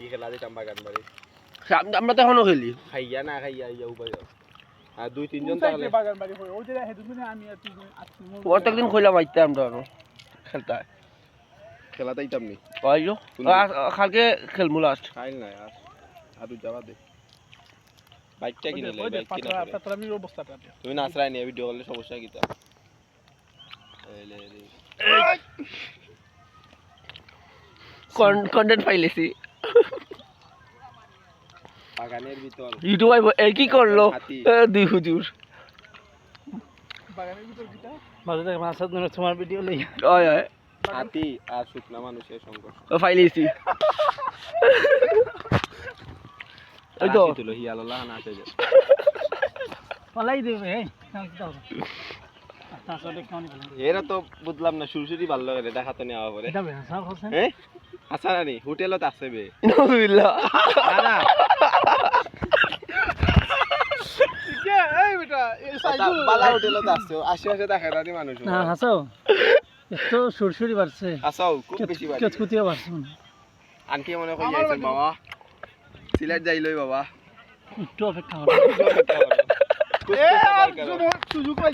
কি খেলা দিতাম বাগান বাড়ি আমরা তো এখনও খেলি। খাইয়া না খাইয়া ইয়া উপায় আর দুই তিনজন তাহলে? বাগান বাড়ি হয়? ওই যে আমি আর তুই প্রত্যেকদিন খইলাম আইতে আমরা আরও। খেলতে? খেলা নি। আইলো কালকে খেলমু লাস্ট খাইল না আর। আর যাবা দে। বাইকটা কিনে লাই বাইক কিনা পাতলা অবস্থাটা তুমি নাচরাই নিয়ে ভিডিও করলে সমস্যা এলে রে। কন্টেন্ট পাইলেছি বাগানের ভিতর। ইউটিউব আইব এই কি করল? দুই হুজুর। বাগানের ভিতর দিটা মাঝে থেকে মাছ ধরে তোমার ভিডিও লই ওই ওই হাতি আর শুকনা মানুষের সংকট ও পাইলেছি ওই তো। তুলো হিয়াললা নাচে যে। পালাই দেবে এই কেমন বলেন এরা তো বুঝলাম না সুরসুরি ভালো লাগে দেখাতে নেওয়া পরে এটা হ্যাঁ আচ্ছা হোটেলত আছে বে। না না কে এই সাইজু বালা হোটেলত আছে আশেপাশে দেখা রানি মানুষ না হাসাও। এত সুরসুরি বাড়ছে। আসাও খুব বেশি বাড়ি। কেতকুতিয়া বাড়ছে আনকি মনে করি আইছেন বাবা। সিলেট যাইলই বাবা। একটু অপেক্ষা করো। সুযোগ পাই